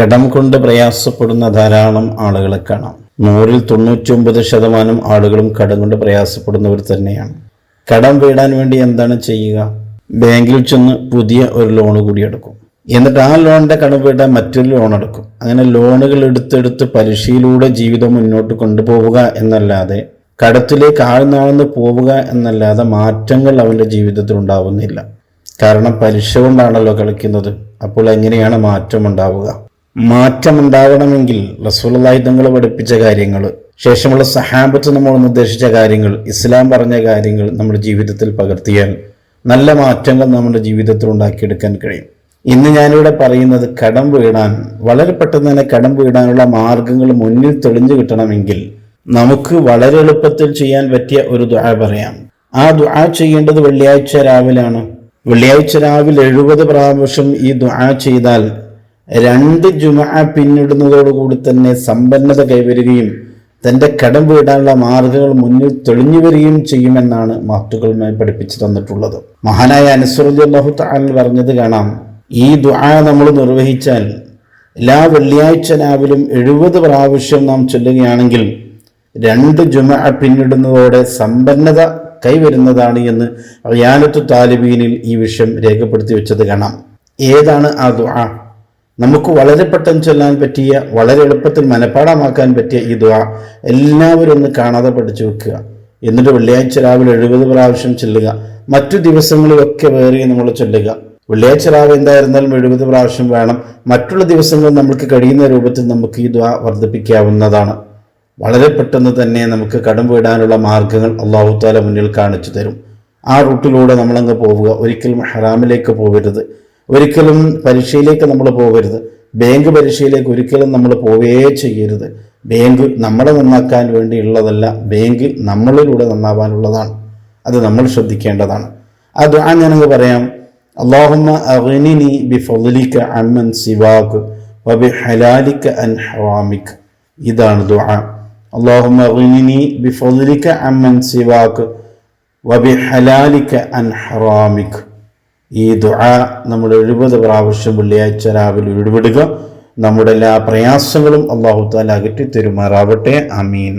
കടം കൊണ്ട് പ്രയാസപ്പെടുന്ന ധാരാളം ആളുകളെ കാണാം. നൂറിൽ തൊണ്ണൂറ്റൊമ്പത് ശതമാനം ആളുകളും കടം കൊണ്ട് പ്രയാസപ്പെടുന്നവർ തന്നെയാണ്. കടം വീടാൻ വേണ്ടി എന്താണ് ചെയ്യുക? ബാങ്കിൽ ചെന്ന് പുതിയ ഒരു ലോൺ കൂടി എടുക്കും. എന്നിട്ട് ആ ലോണിന്റെ കടം വീടാൻ മറ്റൊരു ലോൺ എടുക്കും. അങ്ങനെ ലോണുകൾ എടുത്തെടുത്ത് പലിശയിലൂടെ ജീവിതം മുന്നോട്ട് കൊണ്ടുപോവുക എന്നല്ലാതെ കടത്തിലേക്ക് ആഴ്ന്നാഴ്ന്ന് പോവുക എന്നല്ലാതെ മാറ്റങ്ങൾ അവന്റെ ജീവിതത്തിൽ ഉണ്ടാവുന്നില്ല. കാരണം പലിശ കൊണ്ടാണല്ലോ കളിക്കുന്നത്. അപ്പോൾ എങ്ങനെയാണ് മാറ്റം ഉണ്ടാവുക? മാറ്റം ഉണ്ടാവണമെങ്കിൽ റസൂലായി തങ്ങൾ പഠിപ്പിച്ച കാര്യങ്ങൾ ശേഷമുള്ള സഹാബത്ത് നമ്മൾ നിർദ്ദേശിച്ച കാര്യങ്ങൾ ഇസ്ലാം പറഞ്ഞ കാര്യങ്ങൾ നമ്മുടെ ജീവിതത്തിൽ പകർത്തിയാൽ നല്ല മാറ്റങ്ങൾ നമ്മുടെ ജീവിതത്തിൽ ഉണ്ടാക്കിയെടുക്കാൻ കഴിയും. ഇന്ന് ഞാനിവിടെ പറയുന്നത് കടം വീടാൻ വളരെ പെട്ടെന്ന് തന്നെ കടം വീടാനുള്ള മാർഗങ്ങൾ മുന്നിൽ തെളിഞ്ഞു കിട്ടണമെങ്കിൽ നമുക്ക് വളരെ എളുപ്പത്തിൽ ചെയ്യാൻ പറ്റിയ ഒരു ദുആ പറയാം. ആ ദുആ ചെയ്യേണ്ടത് വെള്ളിയാഴ്ച രാവിലാണ്. വെള്ളിയാഴ്ച രാവിലെ എഴുപത് പ്രാവശ്യം ഈ ദുആ ചെയ്താൽ രണ്ട് ജുമ പിന്നിടുന്നതോടുകൂടി തന്നെ സമ്പന്നത കൈവരികയും തന്റെ കടം വീടാനുള്ള മാർഗങ്ങൾ മുന്നിൽ തെളിഞ്ഞു വരികയും ചെയ്യുമെന്നാണ് മാത്തുകളുമായി പഠിപ്പിച്ചു തന്നിട്ടുള്ളത്. മഹാനായ അനുസറുദ്ദി താൻ പറഞ്ഞത് കാണാം. ഈ ദുആ നമ്മൾ നിർവഹിച്ചാൽ എല്ലാ വെള്ളിയാഴ്ച രാവിലും എഴുപത് പ്രാവശ്യം നാം ചൊല്ലുകയാണെങ്കിൽ രണ്ട് ജുമ പിന്നിടുന്നതോടെ സമ്പന്നത കൈവരുന്നതാണ് എന്ന് റിയാനത്തു താലിബീനിൽ ഈ വിഷയം രേഖപ്പെടുത്തി വെച്ചത് കാണാം. ഏതാണ് ആ ദുആ? നമുക്ക് വളരെ പെട്ടെന്ന് ചൊല്ലാൻ പറ്റിയ വളരെ എളുപ്പത്തിൽ മനഃപ്പാടമാക്കാൻ പറ്റിയ ഈ ദുആ എല്ലാവരും ഒന്ന് കാണാതെ പഠിച്ചു വെക്കുക. എന്നിട്ട് വെള്ളിയാഴ്ച രാവിലെ എഴുപത് പ്രാവശ്യം ചൊല്ലുക. മറ്റു ദിവസങ്ങളിലൊക്കെ വേറെ നമ്മൾ ചൊല്ലുക. വെള്ളിയാഴ്ച രാവിലെ എന്തായിരുന്നാലും എഴുപത് പ്രാവശ്യം വേണം. മറ്റുള്ള ദിവസങ്ങൾ നമുക്ക് കഴിയുന്ന രൂപത്തിൽ നമുക്ക് ഈ ദ്വാ വർദ്ധിപ്പിക്കാവുന്നതാണ്. വളരെ പെട്ടെന്ന് തന്നെ നമുക്ക് കടം വീടാനുള്ള മാർഗങ്ങൾ അള്ളാഹു താല മുന്നിൽ കാണിച്ചു തരും. ആ റൂട്ടിലൂടെ നമ്മളങ്ങ് പോവുക. ഒരിക്കലും ഹറാമിലേക്ക് പോകരുത് ഒരിക്കലും പരീക്ഷയിലേക്ക് നമ്മൾ പോകരുത്. ബാങ്ക് പരീക്ഷയിലേക്ക് ഒരിക്കലും നമ്മൾ പോവേ ചെയ്യരുത്. ബാങ്ക് നമ്മളെ നന്നാക്കാൻ വേണ്ടിയുള്ളതല്ല ബാങ്ക് നമ്മളിലൂടെ നന്നാവാനുള്ളതാണ്. അത് നമ്മൾ ശ്രദ്ധിക്കേണ്ടതാണ്. അത് ആ ഞാനങ്ങ് പറയാം. അള്ളാഹുമ്മ അഗ്നിനി ബി ഫലിക്ക അമ്മൻ സിവാക്ക് വബി ഹലാലിക്ക് അൻ ഹവാമിക് ഇതാണ് ദുആ. അള്ളാഹുമ്മ അഗ്നിനി ബി ഫലിക്ക അമ്മൻ സിവാക്ക് വബി ഹലാലിക്ക് അൻ ഹറാമിക്. ഈ ദുആ നമ്മൾ എഴുപത് പ്രാവശ്യം വെള്ളിയാഴ്ച രാവിലെ ഉരുവിടുക നമ്മുടെ എല്ലാ പ്രയാസങ്ങളും അള്ളാഹു താല അകറ്റി തെരുമാറാവട്ടെ അമീൻ